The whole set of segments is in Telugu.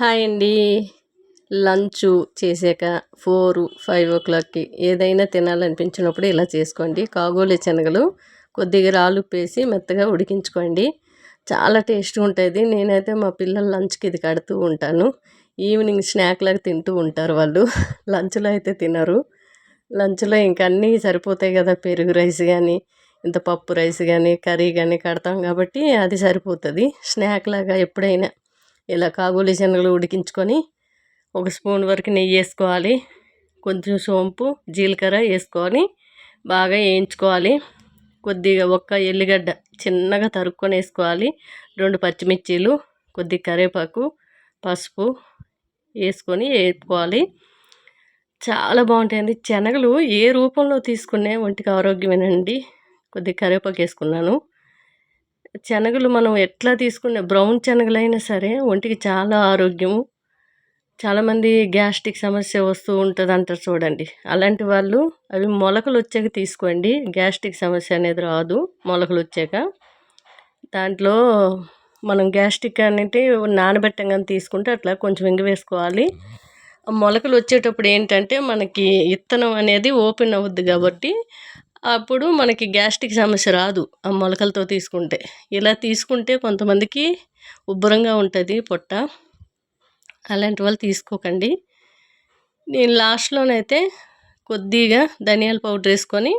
హాయ్ అండి. లంచ్ చేసాక ఫోర్ ఫైవ్ ఓ క్లాక్కి ఏదైనా తినాలనిపించినప్పుడు ఇలా చేసుకోండి. కాగోలి శనగలు కొద్దిగా రాళ్ళు పేసి మెత్తగా ఉడికించుకోండి. చాలా టేస్ట్గా ఉంటుంది. నేనైతే మా పిల్లల లంచ్కి ఇది కడుతూ ఉంటాను. ఈవినింగ్ స్నాక్ లాగా తింటూ ఉంటారు వాళ్ళు. లంచ్లో అయితే తినరు. లంచ్లో ఇంక అన్నీ సరిపోతాయి కదా పెరుగు రైస్ కానీ ఇంత పప్పు రైస్ కానీ కర్రీ కానీ కడతాం కాబట్టి అది సరిపోతుంది. స్నాక్ లాగా ఎప్పుడైనా ఇలా కాబూలి శనగలు ఉడికించుకొని ఒక స్పూన్ వరకు నెయ్యి వేసుకోవాలి. కొంచెం సోంపు జీలకర్ర వేసుకొని బాగా వేయించుకోవాలి. కొద్దిగా ఒక్క ఎల్లిగడ్డ చిన్నగా తరుక్కొని వేసుకోవాలి. రెండు పచ్చిమిర్చీలు కొద్ది కరివేపాకు పసుపు వేసుకొని వేసుకోవాలి చాలా బాగుంటాయండి. శనగలు ఏ రూపంలో తీసుకునే ఒంటికి ఆరోగ్యమేనండి. కొద్ది కరివేపాకు వేసుకున్నాను. శనగలు మనం ఎట్లా తీసుకునే బ్రౌన్ శనగలైనా సరే ఒంటికి చాలా ఆరోగ్యము. చాలామంది గ్యాస్ట్రిక్ సమస్య వస్తూ ఉంటుంది అంటారు చూడండి. అలాంటి వాళ్ళు అవి మొలకలు వచ్చాక తీసుకోండి. గ్యాస్ట్రిక్ సమస్య అనేది రాదు మొలకలు వచ్చాక. దాంట్లో మనం గ్యాస్ట్రిక్ అనేది నానబెట్టంగా తీసుకుంటే అట్లా కొంచెం ఇంగ వేసుకోవాలి. మొలకలు వచ్చేటప్పుడు ఏంటంటే మనకి ఇత్తనం అనేది ఓపెన్ అవుద్ది కాబట్టి అప్పుడు మనకి గ్యాస్ట్రిక్ సమస్య రాదు ఆ మొలకలతో తీసుకుంటే. ఇలా తీసుకుంటే కొంతమందికి ఉబ్బరంగా ఉంటుంది పొట్ట. అలాంటి వాళ్ళు తీసుకోకండి. నేను లాస్ట్లోనైతే కొద్దిగా ధనియాల పౌడర్ వేసుకొని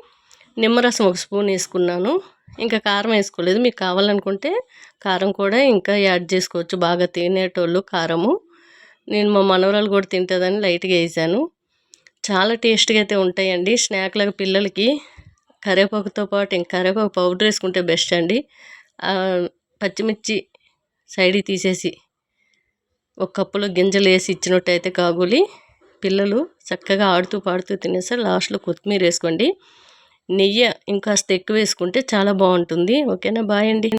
నిమ్మరసం ఒక స్పూన్ వేసుకున్నాను. ఇంకా కారం వేసుకోలేదు. మీకు కావాలనుకుంటే కారం కూడా ఇంకా యాడ్ చేసుకోవచ్చు. బాగా తినేటోళ్ళు కారము. నేను మా మనవరాలు కూడా తింటుందని లైట్గా వేసాను. చాలా టేస్ట్గా అయితే ఉంటాయండి. స్నాక్లకు పిల్లలకి కరివేపాకుతో పాటు ఇంకా కరివేపాకు పౌడర్ వేసుకుంటే బెస్ట్ అండి. పచ్చిమిర్చి సైడ్కి తీసేసి ఒక కప్పులో గింజలు వేసి ఇచ్చినట్టయితే కాగులి. పిల్లలు చక్కగా ఆడుతూ పాడుతూ తినేస్తారు. లాస్ట్లో కొత్తిమీర వేసుకోండి. నెయ్యి ఇంకాస్త ఎక్కువ వేసుకుంటే చాలా బాగుంటుంది. ఓకేనా? బాయ్ అండి.